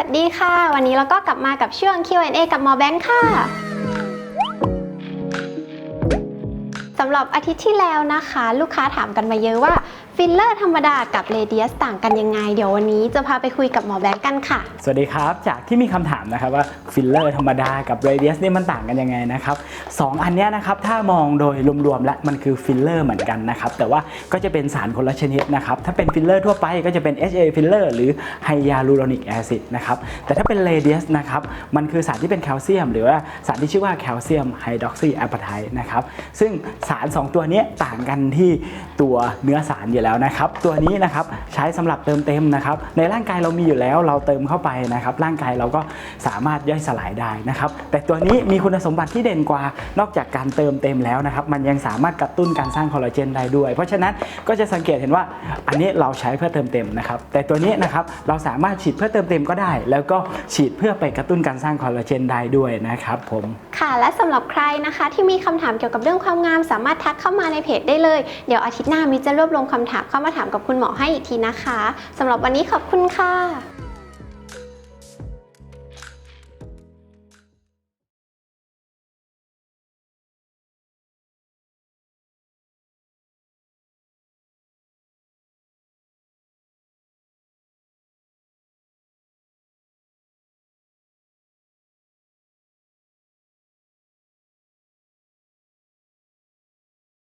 วัสดีค่ะ วันนี้เราก็กลับมากับช่วง Q&A กับหมอแบงค์ค่ะ สำหรับอาทิตย์ที่แล้วนะคะ ลูกค้าถามกันมาเยอะว่าฟิลเลอร์ธรรมดากับเรเดียสต่างกันยังไง เดี๋ยววันนี้จะพาไปคุยกับหมอแบงค์กันค่ะ สวัสดีครับ จากที่มีคำถามนะครับว่าฟิลเลอร์ธรรมดากับเรเดียสนี่มันต่างกันยังไงนะครับสองอันเนี้ยนะครับถ้ามองโดยรวมๆแล้วมันคือฟิลเลอร์เหมือนกันนะครับแต่ว่าก็จะเป็นสารคนละชนิดนะครับถ้าเป็นฟิลเลอร์ทั่วไปก็จะเป็น HA ฟิลเลอร์หรือไฮยาลูโรนิกแอซิดนะครับแต่ถ้าเป็นเรเดียสนะครับมันคือสารที่เป็นแคลเซียม หรือว่าสารที่ชื่อว่าแคลเซียมไฮดรอกซีแอปไทนะครับซึ่งสาร 2 ตัวนี้ต่างกันที่ตัวเนื้อสารอยู่แล้วนะครับ ตัวนี้นะครับใช้สำหรับเติมเต็มนะครับ ในร่างกายเรามีอยู่แล้วเราเติมเข้าไปนะครับ ร่างกายเราก็สามารถย่อยสลายได้นะครับ แต่ตัวนี้มีคุณสมบัติที่เด่นกว่านอกจากการเติมเต็มแล้วนะครับ มันยังสามารถกระตุ้นการสร้างคอลลาเจนได้ด้วย เพราะฉะนั้นก็จะสังเกตเห็นว่า อันนี้เราใช้เพื่อเติมเต็มนะครับ แต่ตัวนี้นะครับเราสามารถฉีดเพื่อเติมเต็มก็ได้ แล้วก็ฉีดเพื่อไปกระตุ้นการสร้างคอลลาเจนได้ด้วยนะครับผมค่ะและสำหรับใครนะคะ ที่มีคำถามเกี่ยวกับเรื่องความงาม สามารถทักเข้ามาในเพจได้เลย เดี๋ยวอาทิตย์หน้ามิจะรวบรวมคำถามเข้ามาถามกับคุณหมอให้อีกทีนะคะสำหรับวันนี้ขอบคุณค่ะ